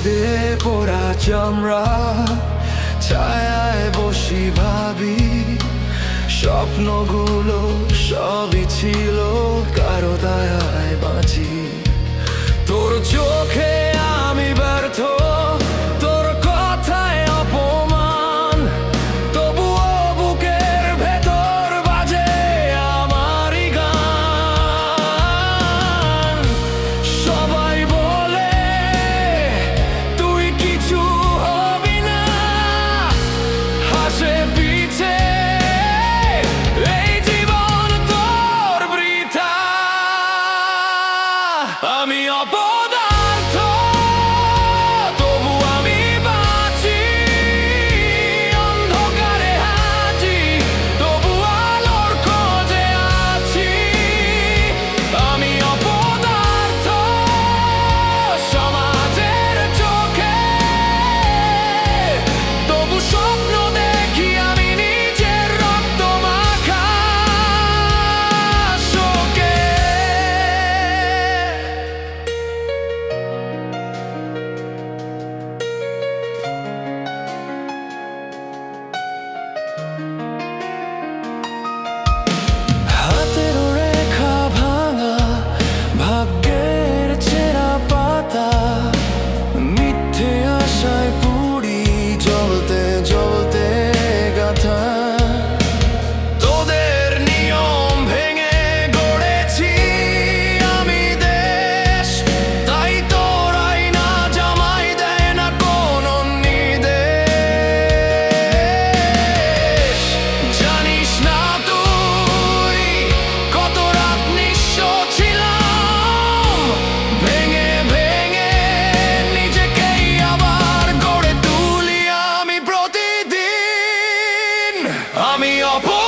রোদে পোড়া চামড়া ছায়ায় বসি ভাবি স্বপ্নগুলো সবই ছিল me up.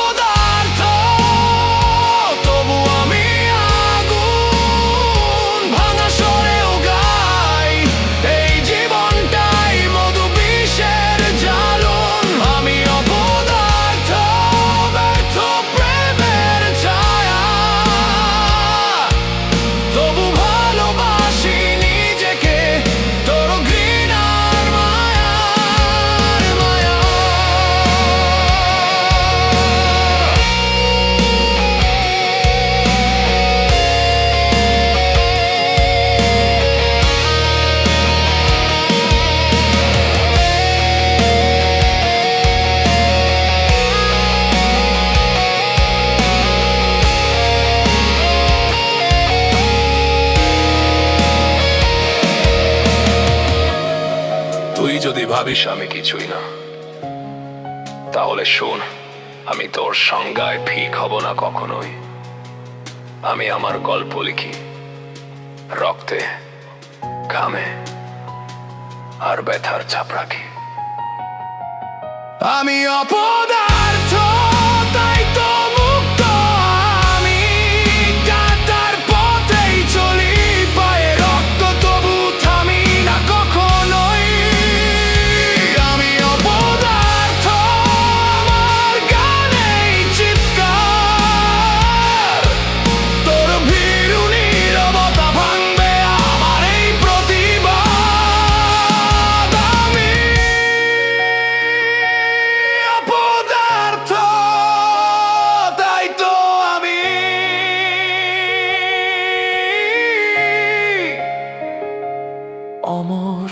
যদি ভাবিস আমি কিছুই না, তাহলে শোন, আমি তোর সংজ্ঞায় ঠিক হব না কখনোই। আমি আমার গল্প লিখি, রক্তে, ঘামে, আর ব্যথার ছাপ রাখি। আমি অপদা amor